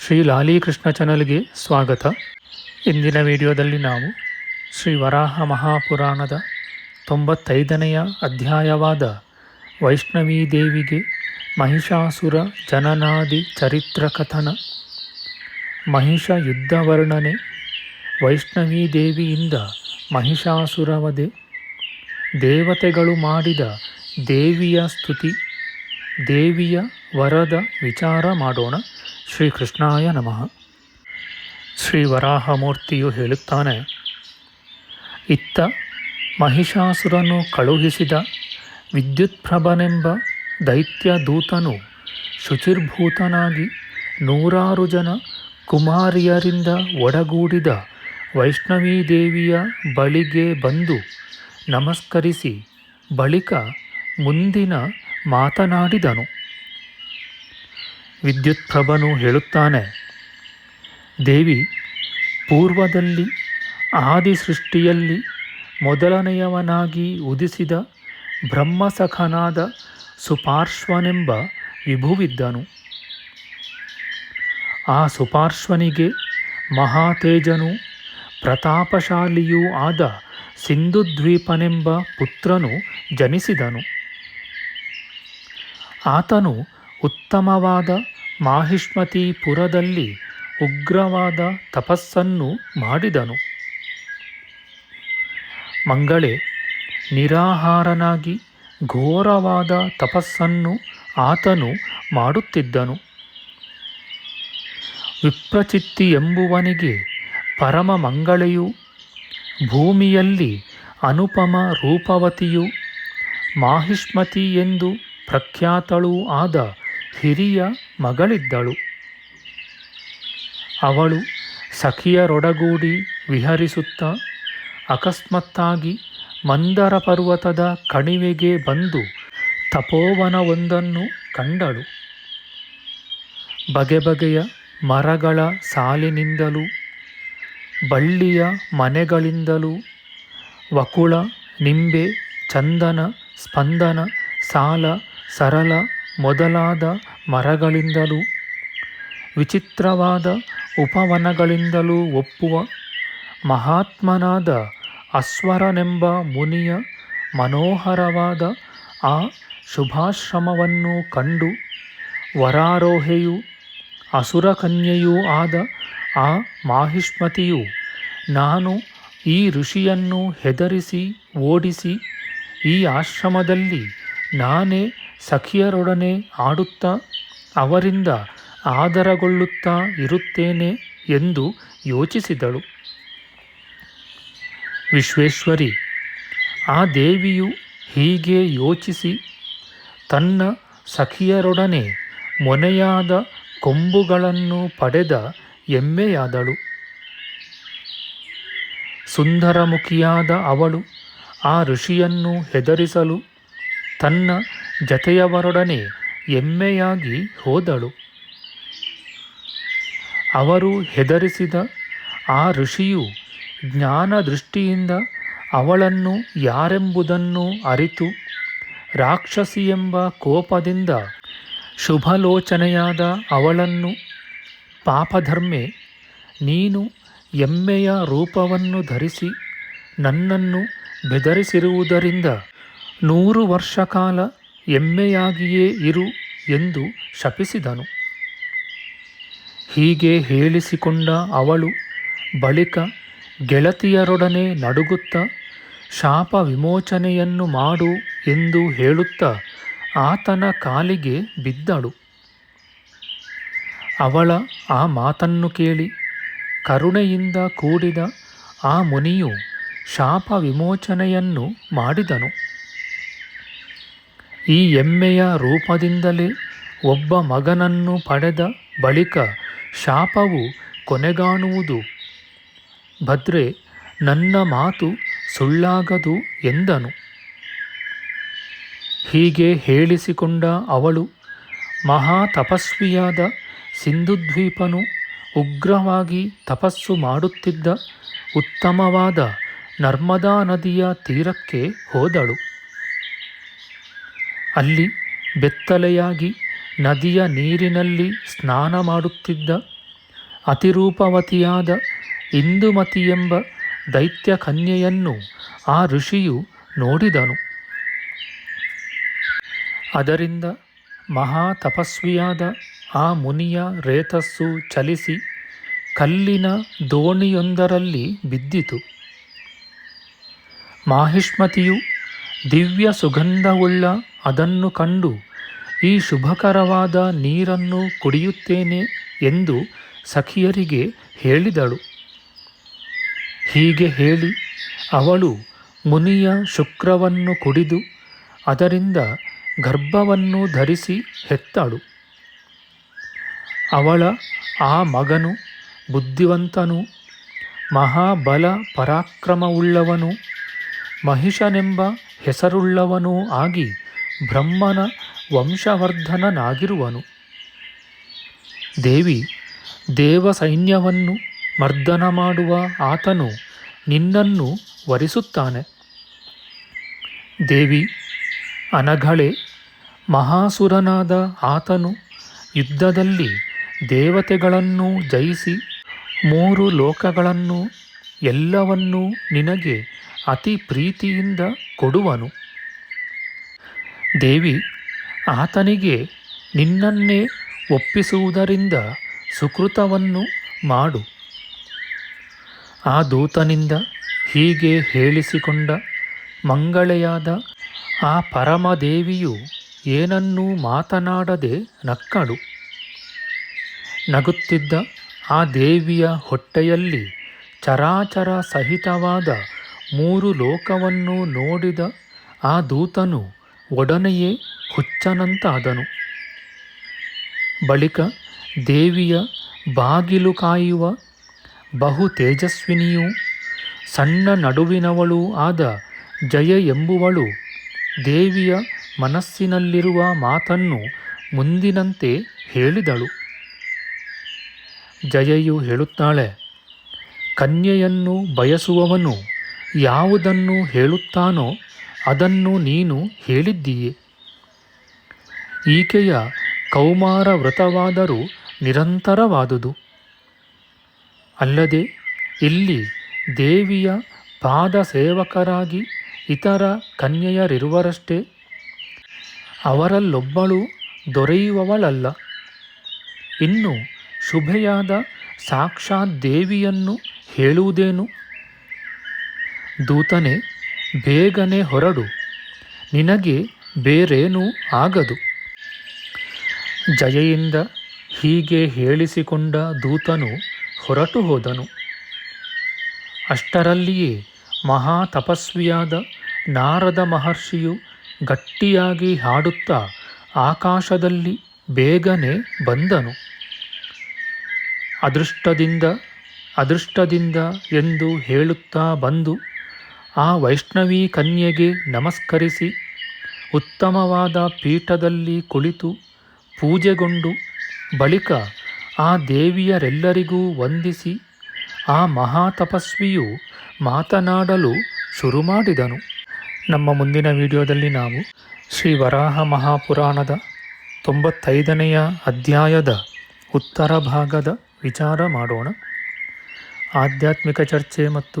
ಶ್ರೀ ಲಾಲೀಕೃಷ್ಣ ಚಾನಲ್ಗೆ ಸ್ವಾಗತ. ಇಂದಿನ ವಿಡಿಯೋದಲ್ಲಿ ನಾವು ಶ್ರೀ ವರಾಹ ಮಹಾಪುರಾಣದ ತೊಂಬತ್ತೈದನೆಯ ಅಧ್ಯಾಯವಾದ ವೈಷ್ಣವೀ ದೇವಿಗೆ ಮಹಿಷಾಸುರ ಜನನಾದಿ ಚರಿತ್ರ ಕಥನ, ಮಹಿಷ ಯುದ್ಧ ವರ್ಣನೆ, ವೈಷ್ಣವೀ ದೇವಿಯಿಂದ ಮಹಿಷಾಸುರವಧೆ ದೇವತೆಗಳು ಮಾಡಿದ ದೇವಿಯ ಸ್ತುತಿ, ದೇವಿಯ ವರದ ವಿಚಾರ ಮಾಡೋಣ. ಶ್ರೀಕೃಷ್ಣಾಯ ನಮಃ. ಶ್ರೀ ವರಾಹಮೂರ್ತಿಯು ಹೇಳುತ್ತಾನೆ, ಇತ್ತ ಮಹಿಷಾಸುರನು ಕಳುಹಿಸಿದ ವಿದ್ಯುತ್ಪ್ರಭನೆಂಬ ದೈತ್ಯ ದೂತನು ಶುಚಿರ್ಭೂತನಾಗಿ ನೂರಾರು ಜನ ಕುಮಾರಿಯರಿಂದ ಒಡಗೂಡಿದ ವೈಷ್ಣವೀ ದೇವಿಯ ಬಳಿಗೆ ಬಂದು ನಮಸ್ಕರಿಸಿ ಬಳಿಕ ಮುಂದಿನ ಮಾತನಾಡಿದನು. ವಿದ್ಯುತ್ಪ್ರಭನು ಹೇಳುತ್ತಾನೆ, ದೇವಿ, ಪೂರ್ವದಲ್ಲಿ ಆದಿ ಸೃಷ್ಟಿಯಲ್ಲಿ ಮೊದಲನೆಯವನಾಗಿ ಉದಿಸಿದ ಬ್ರಹ್ಮಸಖನಾದ ಸುಪಾರ್ಶ್ವನೆಂಬ ವಿಭುವಿದ್ದನು. ಆ ಸುಪಾರ್ಶ್ವನಿಗೆ ಮಹಾತೇಜನು ಪ್ರತಾಪಶಾಲಿಯೂ ಆದ ಸಿಂಧುದ್ವೀಪನೆಂಬ ಪುತ್ರನು ಜನಿಸಿದನು. ಆತನು ಉತ್ತಮವಾದ ಮಾಹಿಷ್ಮತಿಪುರದಲ್ಲಿ ಉಗ್ರವಾದ ತಪಸ್ಸನ್ನು ಮಾಡಿದನು. ಮಂಗಳೇ, ನಿರಾಹಾರನಾಗಿ ಘೋರವಾದ ತಪಸ್ಸನ್ನು ಆತನು ಮಾಡುತ್ತಿದ್ದನು. ವಿಪ್ರಚಿತ್ತಿ ಎಂಬುವನಿಗೆ ಪರಮ ಮಂಗಳೆಯು, ಭೂಮಿಯಲ್ಲಿ ಅನುಪಮ ರೂಪವತಿಯು ಮಾಹಿಷ್ಮತಿ ಎಂದು ಪ್ರಖ್ಯಾತಳೂ ಆದ ಹಿರಿಯ ಮಗಳಿದ್ದಳು. ಅವಳು ಸಖಿಯರೊಡಗೂಡಿ ವಿಹರಿಸುತ್ತಾ ಅಕಸ್ಮಾತ್ತಾಗಿ ಮಂದರ ಪರ್ವತದ ಕಣಿವೆಗೆ ಬಂದು ತಪೋವನವೊಂದನ್ನು ಕಂಡಳು. ಬಗೆ ಬಗೆಯ ಮರಗಳ ಸಾಲಿನಿಂದಲೂ, ಬಳ್ಳಿಯ ಮನೆಗಳಿಂದಲೂ, ವಕುಳ, ನಿಂಬೆ, ಚಂದನ, ಸ್ಪಂದನ, ಸಾಲ, ಸರಳ ಮೊದಲಾದ ಮರಗಳಿಂದಲೂ, ವಿಚಿತ್ರವಾದ ಉಪವನಗಳಿಂದಲೂ ಒಪ್ಪುವ ಮಹಾತ್ಮನಾದ ಅಸ್ವರನೆಂಬ ಮುನಿಯ ಮನೋಹರವಾದ ಆ ಶುಭಾಶ್ರಮವನ್ನು ಕಂಡು ವರಾರೋಹೆಯೂ ಅಸುರಕನ್ಯೆಯೂ ಆದ ಆ ಮಾಹಿಷ್ಮತಿಯು ನಾನು ಈ ಋಷಿಯನ್ನು ಹೆದರಿಸಿ ಓಡಿಸಿ ಈ ಆಶ್ರಮದಲ್ಲಿ ನಾನೇ ಸಖಿಯರೊಡನೆ ಆಡುತ್ತಾ ಅವರಿಂದ ಆದರಗೊಳ್ಳುತ್ತಾ ಇರುತ್ತೇನೆ ಎಂದು ಯೋಚಿಸಿದಳು. ವಿಶ್ವೇಶ್ವರಿ, ಆ ದೇವಿಯು ಹೀಗೆ ಯೋಚಿಸಿ, ತನ್ನ ಸಖಿಯರೊಡನೆ ಮೊನೆಯಾದ ಕೊಂಬುಗಳನ್ನು ಪಡೆದ ಎಮ್ಮೆಯಾದಳು ಸುಂದರಮುಖಿಯಾದ ಅವಳು ಆ ಋಷಿಯನ್ನು ಹೆದರಿಸಲು ತನ್ನ ಜತೆಯವರೊಡನೆ ಎಮ್ಮೆಯಾಗಿ ಹೋದಳು. ಅವರು ಹೆದರಿಸಿದ ಆ ಋಷಿಯು ಜ್ಞಾನ ದೃಷ್ಟಿಯಿಂದ ಅವಳನ್ನು ಯಾರೆಂಬುದನ್ನು ಅರಿತು ರಾಕ್ಷಸಿ ಎಂಬ ಕೋಪದಿಂದ ಶುಭಲೋಚನೆಯಾದ ಅವಳನ್ನು, ಪಾಪಧರ್ಮೆ, ನೀನು ಎಮ್ಮೆಯ ರೂಪವನ್ನು ಧರಿಸಿ ನನ್ನನ್ನು ಬೆದರಿಸಿರುವುದರಿಂದ ನೂರು ವರ್ಷ ಕಾಲ ಎಮ್ಮೆಯಾಗಿಯೇ ಇರು ಎಂದು ಶಪಿಸಿದನು. ಹೀಗೆ ಹೇಳಿಸಿಕೊಂಡ ಅವಳು ಬಳಿಕ ಗೆಳತಿಯರೊಡನೆ ನಡುಗುತ್ತ ಶಾಪ ವಿಮೋಚನೆಯನ್ನು ಮಾಡು ಎಂದು ಹೇಳುತ್ತಾ ಆತನ ಕಾಲಿಗೆ ಬಿದ್ದಳು. ಅವಳ ಆ ಮಾತನ್ನು ಕೇಳಿ ಕರುಣೆಯಿಂದ ಕೂಡಿದ ಆ ಮುನಿಯು ಶಾಪ ವಿಮೋಚನೆಯನ್ನು ಮಾಡಿದನು. ಈ ಎಮ್ಮೆಯ ರೂಪದಿಂದಲೇ ಒಬ್ಬ ಮಗನನ್ನು ಪಡೆದ ಬಳಿಕ ಶಾಪವು ಕೊನೆಗಾಣುವುದು. ಭದ್ರೆ, ನನ್ನ ಮಾತು ಸುಳ್ಳಾಗದು ಎಂದನು. ಹೀಗೆ ಹೇಳಿಸಿಕೊಂಡ ಅವಳು ಮಹಾ ತಪಸ್ವಿಯಾದ ಸಿಂಧುದ್ವೀಪನು ಉಗ್ರವಾಗಿ ತಪಸ್ಸು ಮಾಡುತ್ತಿದ್ದ ಉತ್ತಮವಾದ ನರ್ಮದಾ ನದಿಯ ತೀರಕ್ಕೆ ಹೋದಳು. ಅಲ್ಲಿ ಬೆತ್ತಲೆಯಾಗಿ ನದಿಯ ನೀರಿನಲ್ಲಿ ಸ್ನಾನ ಮಾಡುತ್ತಿದ್ದ ಅತಿರೂಪವತಿಯಾದ ಇಂದುಮತಿ ಎಂಬ ದೈತ್ಯ ಕನ್ಯೆಯನ್ನು ಆ ಋಷಿಯು ನೋಡಿದನು. ಅದರಿಂದ ಮಹಾ ತಪಸ್ವಿಯಾದ ಆ ಮುನಿಯ ರೇತಸ್ಸು ಚಲಿಸಿ ಕಲ್ಲಿನ ದೋಣಿಯೊಂದರಲ್ಲಿ ಬಿದ್ದಿತು. ಮಾಹಿಷ್ಮತಿಯು ದಿವ್ಯ ಸುಗಂಧವುಳ್ಳ ಅದನ್ನು ಕಂಡು, ಈ ಶುಭಕರವಾದ ನೀರನ್ನು ಕುಡಿಯುತ್ತೇನೆ ಎಂದು ಸಖಿಯರಿಗೆ ಹೇಳಿದಳು. ಹೀಗೆ ಹೇಳಿ ಅವಳು ಮುನಿಯ ಶುಕ್ರವನ್ನು ಕುಡಿದು ಅದರಿಂದ ಗರ್ಭವನ್ನು ಧರಿಸಿ ಹೆತ್ತಳು. ಅವಳ ಆ ಮಗನು ಬುದ್ಧಿವಂತನು, ಮಹಾಬಲ ಪರಾಕ್ರಮವುಳ್ಳವನು, ಮಹಿಷನೆಂಬ ಹೆಸರುಳ್ಳವನೂ ಆಗಿ ಬ್ರಹ್ಮನ ವಂಶವರ್ಧನನಾಗಿರುವನು. ದೇವಿ ದೇವ ಸೈನ್ಯವನ್ನು ಮರ್ದನ ಮಾಡುವ ಆತನು ನಿನ್ನನ್ನು ವರಿಸುತ್ತಾನೆ. ದೇವಿ, ಅನಘಳೆ, ಮಹಾಸುರನಾದ ಆತನು ಯುದ್ಧದಲ್ಲಿ ದೇವತೆಗಳನ್ನು ಜಯಿಸಿ ಮೂರು ಲೋಕಗಳನ್ನು ಎಲ್ಲವನ್ನೂ ನಿನಗೆ ಅತಿ ಪ್ರೀತಿಯಿಂದ ಕೊಡುವನು. ದೇವಿ, ಆತನಿಗೆ ನಿನ್ನನ್ನೇ ಒಪ್ಪಿಸುವುದರಿಂದ ಸುಕೃತವನ್ನು ಮಾಡು. ಆ ದೂತನಿಂದ ಹೀಗೆ ಹೇಳಿಸಿಕೊಂಡ ಮಂಗಳೆಯಾದ ಆ ಪರಮದೇವಿಯು ಏನನ್ನೂ ಮಾತನಾಡದೆ ನಕ್ಕಳು. ನಗುತ್ತಿದ್ದ ಆ ದೇವಿಯ ಹೊಟ್ಟೆಯಲ್ಲಿ ಚರಾಚರ ಸಹಿತವಾದ ಮೂರು ಲೋಕವನ್ನು ನೋಡಿದ ಆ ದೂತನು ಒಡನೆಯೇ ಹುಚ್ಚನಂತಾದನು. ಬಳಿಕ ದೇವಿಯ ಬಾಗಿಲು ಕಾಯುವ ಬಹು ತೇಜಸ್ವಿನಿಯೂ ಸಣ್ಣ ನಡುವಿನವಳೂ ಆದ ಜಯ ಎಂಬುವಳು ದೇವಿಯ ಮನಸ್ಸಿನಲ್ಲಿರುವ ಮಾತನ್ನು ಮುಂದಿನಂತೆ ಹೇಳಿದಳು. ಜಯೆಯು ಹೇಳುತ್ತಾಳೆ, ಕನ್ಯೆಯನ್ನು ಬಯಸುವವನು ಯಾವುದನ್ನು ಹೇಳುತ್ತಾನೋ ಅದನ್ನು ನೀನು ಹೇಳಿದ್ದೀಯೆ. ಈಕೆಯ ಕೌಮಾರ ವ್ರತವಾದರೂ ನಿರಂತರವಾದುದು. ಅಲ್ಲದೆ ಇಲ್ಲಿ ದೇವಿಯ ಪಾದ ಸೇವಕರಾಗಿ ಇತರ ಕನ್ಯೆಯರಿರುವರಷ್ಟೇ ಅವರಲ್ಲೊಬ್ಬಳು ದೊರೆಯುವವಳಲ್ಲ. ಇನ್ನು ಶುಭೆಯಾದ ಸಾಕ್ಷಾತ್ ದೇವಿಯನ್ನು ಹೇಳುವುದೇನು? ದೂತನೆ ಬೇಗನೆ ಹೊರಡು. ನಿನಗೆ ಬೇರೇನೂ ಆಗದು. ಜಯೆಯಿಂದ ಹೀಗೆ ಹೇಳಿಸಿಕೊಂಡ ದೂತನು ಹೊರಟು ಹೋದನು. ಅಷ್ಟರಲ್ಲಿಯೇ ಮಹಾ ತಪಸ್ವಿಯಾದ ನಾರದ ಮಹರ್ಷಿಯು ಗಟ್ಟಿಯಾಗಿ ಹಾಡುತ್ತಾ ಆಕಾಶದಲ್ಲಿ ಬೇಗನೆ ಬಂದನು. ಅದೃಷ್ಟದಿಂದ ಅದೃಷ್ಟದಿಂದ ಎಂದು ಹೇಳುತ್ತಾ ಬಂದು ಆ ವೈಷ್ಣವೀ ಕನ್ಯೆಗೆ ನಮಸ್ಕರಿಸಿ ಉತ್ತಮವಾದ ಪೀಠದಲ್ಲಿ ಕುಳಿತು ಪೂಜೆಗೊಂಡು ಬಳಿಕ ಆ ದೇವಿಯರೆಲ್ಲರಿಗೂ ವಂದಿಸಿ ಆ ಮಹಾತಪಸ್ವಿಯು ಮಾತನಾಡಲು ಶುರು ಮಾಡಿದನು ನಮ್ಮ ಮುಂದಿನ ವಿಡಿಯೋದಲ್ಲಿ ನಾವು ಶ್ರೀ ವರಾಹ ಮಹಾಪುರಾಣದ ತೊಂಬತ್ತೈದನೆಯ ಅಧ್ಯಾಯದ ಉತ್ತರ ಭಾಗದ ವಿಚಾರ ಮಾಡೋಣ. ಆಧ್ಯಾತ್ಮಿಕ ಚರ್ಚೆ ಮತ್ತು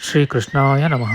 ಶ್ರೀಕೃಷ್ಣಾಯ ನಮಃ